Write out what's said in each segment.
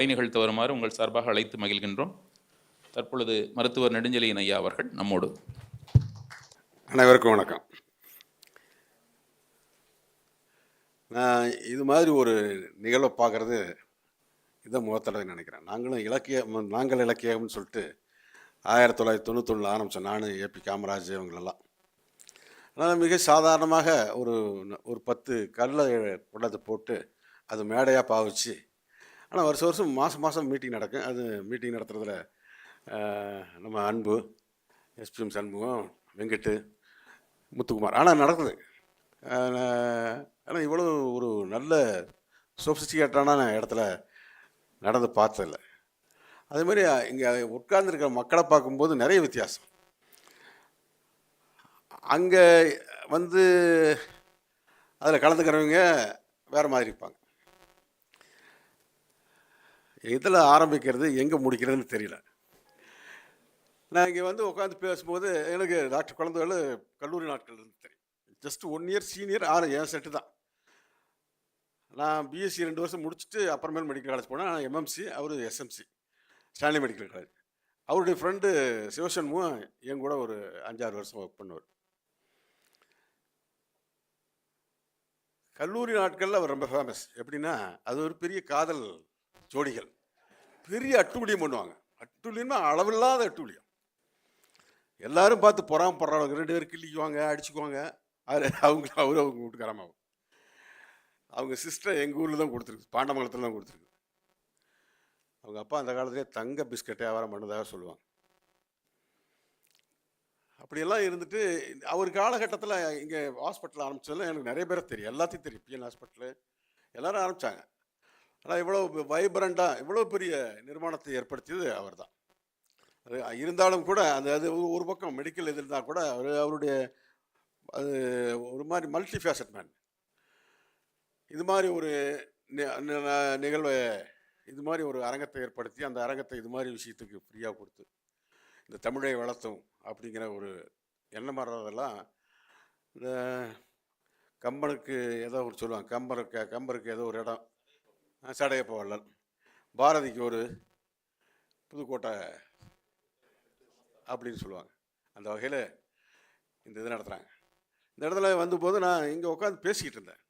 கை நிகழ்த்த வருமாறு உங்கள் சார்பாக அழைத்து மகிழ்கின்றோம். தற்பொழுது மருத்துவர் நெடுஞ்செழியன் ஐயா அவர்கள் நம்மோடு. அனைவருக்கும் வணக்கம். நான் இது மாதிரி ஒரு நிகழ்வை பார்க்குறது இதான் முகத்தடவை நினைக்கிறேன். நாங்களும் இலக்கியம் நாங்கள் இலக்கியம்னு சொல்லிட்டு ஆயிரத்தி தொள்ளாயிரத்தி தொண்ணூத்தொன்னில் ஆரம்பித்தோம் நானும் ஏபி காமராஜ் இவங்களெல்லாம். ஆனால் மிக சாதாரணமாக ஒரு ஒரு பத்து கல்லை கொண்டாந்து போட்டு அது மேடையாக பாவிச்சு ஆனால் வருஷம் வருஷம் மாதம் மாதம் மீட்டிங் நடக்கும். அது மீட்டிங் நடத்துகிறதுல நம்ம அன்பு எஸ்பிஎம் சண்முகம் வெங்கட்டு முத்துக்குமார். ஆனால் நடக்குது. ஆனால் இவ்வளோ ஒரு நல்ல சொபிஸ்டிகேட்டான இடத்துல நடந்து பார்த்ததில்ல. அதே மாதிரி இங்கே உட்கார்ந்துருக்கிற மக்களை பார்க்கும்போது நிறைய வித்தியாசம். அங்கே வந்து அதில் கலந்துக்கிறவங்க வேறு மாதிரி இருப்பாங்க. இதில் ஆரம்பிக்கிறது எங்கே முடிக்கிறதுன்னு தெரியல. நான் இங்கே வந்து உட்காந்து பேசும்போது எனக்கு டாக்டர் குழந்தைகள் கல்லூரி நாட்கள் இருந்து தெரியும். ஜஸ்ட் ஒன் இயர் சீனியர் ஆறு என் செட்டு தான். நான் பிஎஸ்சி ரெண்டு வருஷம் முடிச்சுட்டு அப்புறமேல் மெடிக்கல் காலேஜ் போனேன். நான் எம்எம்சி அவர் எஸ்எம்சி ஸ்டான்லி மெடிக்கல் காலேஜ் அவருடைய ஃப்ரெண்டு சிவசண்முகம் என் கூட ஒரு அஞ்சாறு வருஷம் ஒர்க் பண்ணுவார். கல்லூரி நாட்களில் அவர் ரொம்ப ஃபேமஸ் எப்படின்னா அது ஒரு பெரிய காதல் ஜோடிகள். பெரிய அட்டுழியம் பண்ணுவாங்க. அட்டுழியம்னா அளவில்லாத அட்டுழியம். எல்லாரும் பார்த்து பொறாமப்படுறவங்க ரெண்டு பேரும் கிள்ளிக்குவாங்க அடிச்சுக்குவாங்க. அது அவங்க அவரு அவங்க வீட்டுக்காரமாகும் அவங்க சிஸ்டர் எங்கள் ஊரில் தான் கொடுத்துருக்கு. பாண்டமங்கலத்தில் தான் கொடுத்துருக்கு. அவங்க அப்பா அந்த காலத்திலே தங்க பிஸ்கட் வியாபாரம் பண்ணதாக சொல்லுவாங்க. அப்படியெல்லாம் இருந்துட்டு அவர் காலகட்டத்தில் இங்கே ஹாஸ்பிட்டல் ஆரம்பிச்சதுல எனக்கு நிறைய பேரை தெரியும். எல்லாத்தையும் தெரியும். பிஎன் ஹாஸ்பிட்டலு எல்லோரும் ஆரம்பித்தாங்க ஆனால் இவ்வளோ வைப்ரண்ட்டாக இவ்வளோ பெரிய நிர்மாணத்தை ஏற்படுத்தியது அவர் தான் அது இருந்தாலும் கூட அந்த அது ஒரு- ஒரு பக்கம் மெடிக்கல் இது இருந்தால் கூட அவர் அவருடைய அது ஒரு மாதிரி மல்டி ஃபேசட் மேன் இது மாதிரி ஒரு நிகழ்வை இது மாதிரி ஒரு அரங்கத்தை ஏற்படுத்தி அந்த அரங்கத்தை இது மாதிரி விஷயத்துக்கு ஃப்ரீயாக கொடுத்து இந்த தமிழை வளர்த்தும் அப்படிங்கிற ஒரு எண்ணம் வர்றதெல்லாம் இந்த கம்பனுக்கு ஏதோ ஒரு சொல்லுவாங்க. கம்பருக்கு கம்பருக்கு ஏதோ ஒரு இடம். சடையப்ப வள்ளல் பாரதிக்கு ஒரு புதுக்கோட்டை அப்படின்னு சொல்லுவாங்க. அந்த வகையில் இந்த இது நடத்துகிறாங்க இந்த இடத்துல வந்தபோது நான் இங்கே உட்காந்து பேசிக்கிட்டு இருந்தேன்.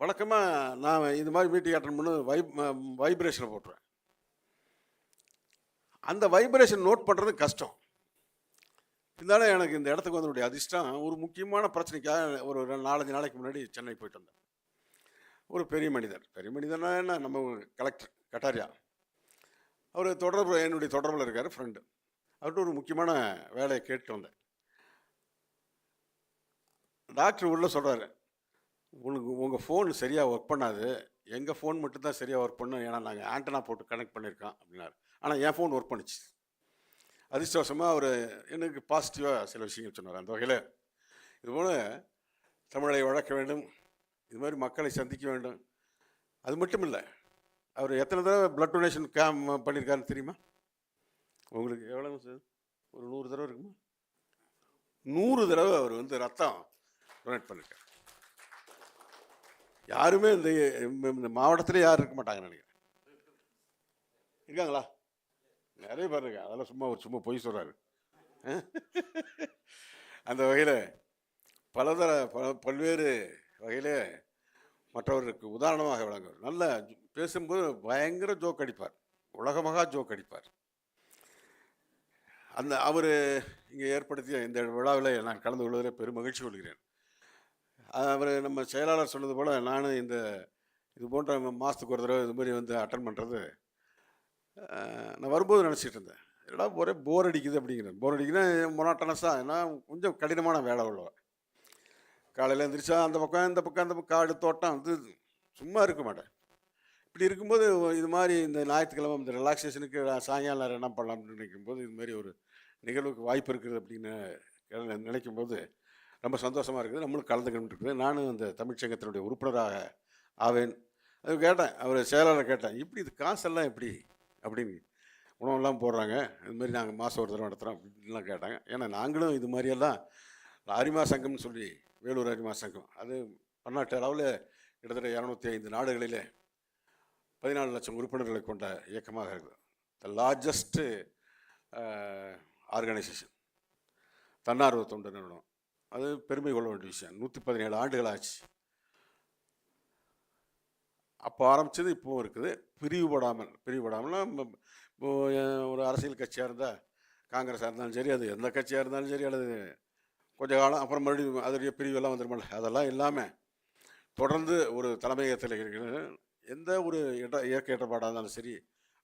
வழக்கமாக நான் இது மாதிரி மீட்டிங் அட்டன் பண்ண வைப் வைப்ரேஷனை போட்டுருவேன். அந்த வைப்ரேஷன் நோட் பண்ணுறது கஷ்டம். இருந்தாலும் எனக்கு இந்த இடத்துக்கு வந்தனுடைய அதிர்ஷ்டம் ஒரு முக்கியமான பிரச்சனைக்காக ஒரு நாலஞ்சு நாளைக்கு முன்னாடி சென்னை போயிட்டு வந்தேன். ஒரு பெரிய மனிதர். பெரிய மனிதர்னா என்ன? நம்ம கலெக்டர் கட்டாரியா. அவர் தொடர்பு என்னுடைய தொடர்பில் இருக்கார் ஃப்ரெண்டு அவர்கிட்ட ஒரு முக்கியமான வேலையை கேட்டு வந்தேன். டாக்டர் உள்ளே சொல்கிறாரு உங்களுக்கு உங்கள் ஃபோன் சரியாக ஒர்க் பண்ணாது. எங்கள் ஃபோன் மட்டும்தான் சரியாக ஒர்க் பண்ணும். ஏன்னா நாங்கள் ஆண்டனா போட்டு கனெக்ட் பண்ணியிருக்கோம் அப்படின்னாரு. ஆனால் என் ஃபோன் ஒர்க் பண்ணுச்சு. அதிர்ஷ்டவசமாக அவர் எனக்கு பாசிட்டிவாக சில விஷயங்கள் சொன்னார். அந்த வகையில் இதுபோல் தமிழை வளர்க்க வேண்டும். இது மாதிரி மக்களை சந்திக்க வேண்டும். அது மட்டும் இல்லை அவர் எத்தனை தடவை பிளட் டொனேஷன் கேம் பண்ணியிருக்காருன்னு தெரியுமா? உங்களுக்கு எவ்வளோ சார்? ஒரு நூறு தடவை இருக்குமா? நூறு தடவை அவர் வந்து ரத்தம் டொனேட் பண்ணியிருக்கார் யாருமே இந்த இந்த யாரும் இருக்க மாட்டாங்கன்னு நினைக்கிறேன். இருக்காங்களா? நிறைய பேர் இருக்கா அதெல்லாம் சும்மா ஒரு சும்மா பொய் சொல்கிறாரு அந்த வகையில் பலதர பல பல்வேறு வகையிலே மற்றவருக்கு உதாரணமாக விளங்குவார் நல்ல பேசும்போது பயங்கர ஜோக் அடிப்பார். உலகமாக ஜோக் அடிப்பார். அந்த அவர் இங்கே ஏற்படுத்திய இந்த விழாவில் நான் கலந்து கொள்வதில் பெரும் மகிழ்ச்சி கொள்கிறேன். அவர் நம்ம செயலாளர் சொன்னது போல் நானும் இந்த இது போன்ற மாதத்துக்கு ஒரு தடவை இது மாதிரி வந்து அட்டன் பண்ணுறது நான் வரும்போது நினச்சிட்டு இருந்தேன். எல்லாம் ஒரே போர் அடிக்குது அப்படிங்கிறேன் போர் அடிக்குதுன்னா மொனாட்டனஸாக ஏன்னா கொஞ்சம் கடினமான வேலை உள்ளவன் காலையில் எழுந்திரிச்சா அந்த பக்கம் இந்த பக்கம் அந்த பக்கம் காடு தோட்டம் வந்து சும்மா இருக்க மாட்டேன். இப்படி இருக்கும்போது இது மாதிரி இந்த ஞாயிற்றுக்கிழமை இந்த ரிலாக்ஸேஷனுக்கு சாயங்காலம் நேரம் என்ன பண்ணலாம்னு நினைக்கும்போது இது மாதிரி ஒரு நிகழ்வுக்கு வாய்ப்பு இருக்குது அப்படின்னு நினைக்கும் போது ரொம்ப சந்தோஷமாக இருக்குது. நம்மளும் கலந்துக்கணும் இருக்குது. நானும் அந்த தமிழ்ச்சங்கத்தினுடைய உறுப்பினராக ஆவேன். அது கேட்டேன். அவர் செயலாளர் கேட்டேன். இப்படி இது காசெல்லாம் எப்படி அப்படின்னு உணவெல்லாம் போடுறாங்க. இது மாதிரி நாங்கள் மாதம் ஒரு தடவை நடத்துகிறோம் அப்படின்லாம் கேட்டாங்க. ஏன்னா நாங்களும் இது மாதிரியெல்லாம் அரிமா சங்கம்னு சொல்லி வேலூர் அரிமா சங்கம். அது பன்னாட்டு அளவில் கிட்டத்தட்ட இரநூத்தி ஐந்து நாடுகளிலே பதினாலு லட்சம் உறுப்பினர்களை கொண்ட இயக்கமாக இருக்குது. த லார்ஜஸ்ட்டு ஆர்கனைசேஷன் தன்னார்வ தொண்டு நிறுவனம். அது பெருமை கொள்ள வேண்டிய விஷயம். நூற்றி பதினேழு ஆண்டுகள் ஆச்சு. அப்போ ஆரம்பித்தது இப்போவும் இருக்குது. பிரிவுபடாமல் பிரிவுபடாமல்னா இப்போ ஒரு அரசியல் கட்சியாக இருந்தால் காங்கிரஸாக இருந்தாலும் சரி அது எந்த கட்சியாக இருந்தாலும் சரி அல்லது கொஞ்ச காலம் அப்புறம் மறுபடியும் அதனுடைய பிரிவெல்லாம் வந்துருமில்ல அதெல்லாம் இல்லாமல் தொடர்ந்து ஒரு தலைமையகத்தில் இருக்கிற எந்த ஒரு இட இயற்கை இடர்பாடாக இருந்தாலும் சரி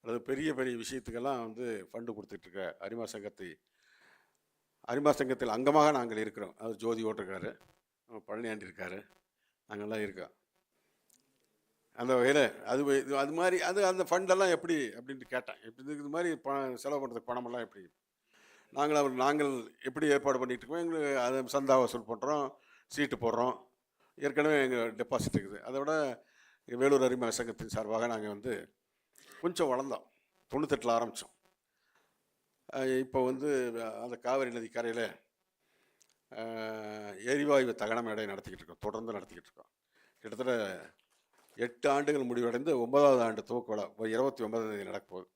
அல்லது பெரிய பெரிய விஷயத்துக்கெல்லாம் வந்து ஃபண்டு கொடுத்துட்ருக்க அரிமா சங்கத்தை அரிமா சங்கத்தில் அங்கமாக நாங்கள் இருக்கிறோம். அது ஜோதி ஓட்டிருக்காரு பழனியாண்டி இருக்காரு நாங்கள்லாம் இருக்கோம். அந்த வகையில் அது இது அது மாதிரி அது அந்த ஃபண்டெல்லாம் எப்படி அப்படின்ட்டு கேட்டேன். எப்படி இது மாதிரி பணம் செலவு பண்ணுறதுக்கு பணமெல்லாம் எப்படி? நாங்கள் அவர் நாங்கள் எப்படி ஏற்பாடு பண்ணிகிட்டு இருக்கோம் எங்களுக்கு அதை சந்தா வசூல் பண்ணுறோம் சீட்டு போடுறோம். ஏற்கனவே எங்கள் டெபாசிட் இருக்குது. அதை விட வேலூர் அறிமுக சங்கத்தின் சார்பாக நாங்கள் வந்து கொஞ்சம் வளர்ந்தோம். தொண்ணூத்தெட்டில் ஆரம்பித்தோம் இப்போ வந்து அந்த காவிரி நதி கரையில் எரிவாயு தகன மேடை நடத்திக்கிட்டு இருக்கோம். தொடர்ந்து நடத்திக்கிட்டு இருக்கோம். கிட்டத்தட்ட எட்டு ஆண்டுகள் முடிவடைந்து ஒன்பதாவது ஆண்டு துவக்க விழா இருபத்தி ஒன்பதாம் தேதி நடக்க போகுது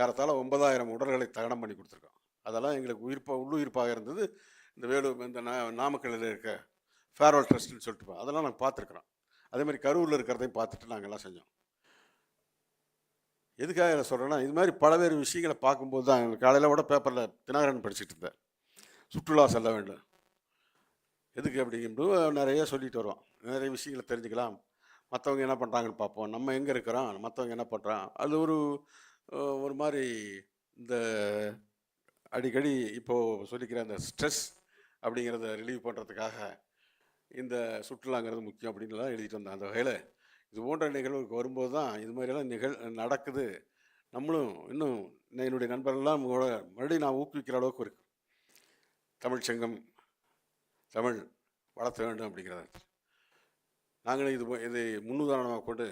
ஏறத்தாழ ஒன்பதாயிரம் உடல்களை தகனம் பண்ணி கொடுத்துருக்கோம். அதெல்லாம் எங்களுக்கு உயிர்ப்பாக உள்ளுயிர்ப்பாக இருந்தது. இந்த வேலூர் இந்த நா நாமக்கல்லில் இருக்க ஃபேர்வெல் ட்ரஸ்ட்னு சொல்லிட்டு அதெல்லாம் நாங்கள் பார்த்துருக்குறோம். அதே மாதிரி கரூரில் இருக்கிறதையும் பார்த்துட்டு நாங்கள் எல்லாம் செஞ்சோம். எதுக்காக இதை சொல்கிறேன்னா இது மாதிரி பலவேறு விஷயங்களை பார்க்கும்போது தான் காலையில் கூட பேப்பரில் தினகரன் படிச்சுட்டு இருந்தேன் சுற்றுலா செல்ல வேண்டும். எதுக்கு அப்படிங்கும்போது நிறைய சொல்லிட்டு வருவோம். நிறைய விஷயங்களை தெரிஞ்சுக்கலாம். மற்றவங்க என்ன பண்ணுறாங்கன்னு பார்ப்போம். நம்ம எங்கே இருக்கிறோம்? மற்றவங்க என்ன பண்ணுறான் அது ஒரு ஒரு மாதிரி இந்த அடிக்கடி இப்போது சொல்லிக்கிற அந்த ஸ்ட்ரெஸ் அப்படிங்கிறத ரிலீவ் பண்ணுறதுக்காக இந்த சுற்றுலாங்கிறது முக்கியம் அப்படின்லாம் எழுதிட்டு வந்தேன். அந்த வகையில் இது போன்ற நிகழ்வுக்கு வரும்போது தான் இது மாதிரியெல்லாம் நிகழ் நடக்குது. நம்மளும் இன்னும் என்னுடைய நண்பர்கள்லாம் கூட மறுபடியும் நான் ஊக்குவிக்கிற அளவுக்கு இருக்கு. தமிழ் சங்கம் தமிழ் வளர்த்த வேண்டும் அப்படிங்கிறத. நாங்களும் இது இதை முன்னுதாரணமாக கொண்டு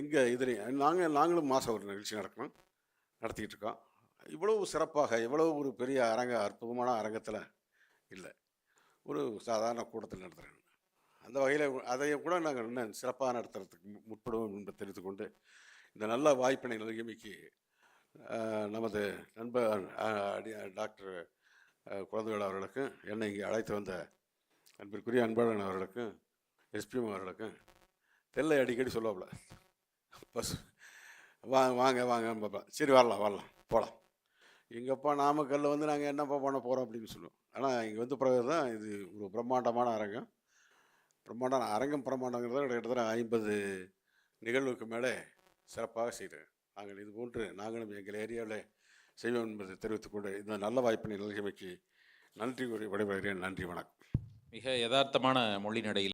எங்கள் இதில் நாங்கள் நாங்களும் மாதம் ஒரு நிகழ்ச்சி நடக்கணும் நடத்திக்கிட்டு இருக்கோம். இவ்வளவு சிறப்பாக இவ்வளவு ஒரு பெரிய அரங்க அற்புதமான அரங்கத்தில் இல்லை. ஒரு சாதாரண கூட்டத்தில் நடத்துகிறேன் அந்த வகையில் அதையும் கூட நாங்கள் இன்னும் சிறப்பாக நடத்துறதுக்கு முற்படுவோம் என்று தெரிவித்துக்கொண்டு இந்த நல்ல வாய்ப்பினை நல்கிமைக்கு நமது நண்பர் டாக்டர் குழந்தைகள் அவர்களுக்கும் என்னை இங்கே அழைத்து வந்த அன்பிற்குரிய அன்பழகன் அவர்களுக்கும் எஸ்பிஎம் அவர்களுக்கும் தெல்லை அடிக்கடி சொல்லுவாப்புல. பஸ் வாங்க வாங்க வாங்க சரி வரலாம் வரலாம் போகலாம் எங்கப்பா நாமக்கல்லில் வந்து நாங்கள் என்னப்பா பண்ண போகிறோம் அப்படின்னு சொல்லுவோம். ஆனால் இங்கே வந்து பிறகு தான் இது ஒரு பிரம்மாண்டமான அரங்கம். பிரம்மாண்ட அரங்கம் பிரம்மாண்டங்கிறத கிட்டத்தட்ட ஐம்பது நிகழ்வுக்கு மேலே சிறப்பாக செய்கிறேன் நாங்கள் இது போன்று நாங்களும் எங்கள் ஏரியாவில் செய்வோம் என்பதை தெரிவித்துக்கொண்டு இந்த நல்ல வாய்ப்பினை நல்கிமைக்கு நன்றி கூறி விடைபெறுகிறேன். நன்றி வணக்கம். மிக யதார்த்தமான மொழி நடையில்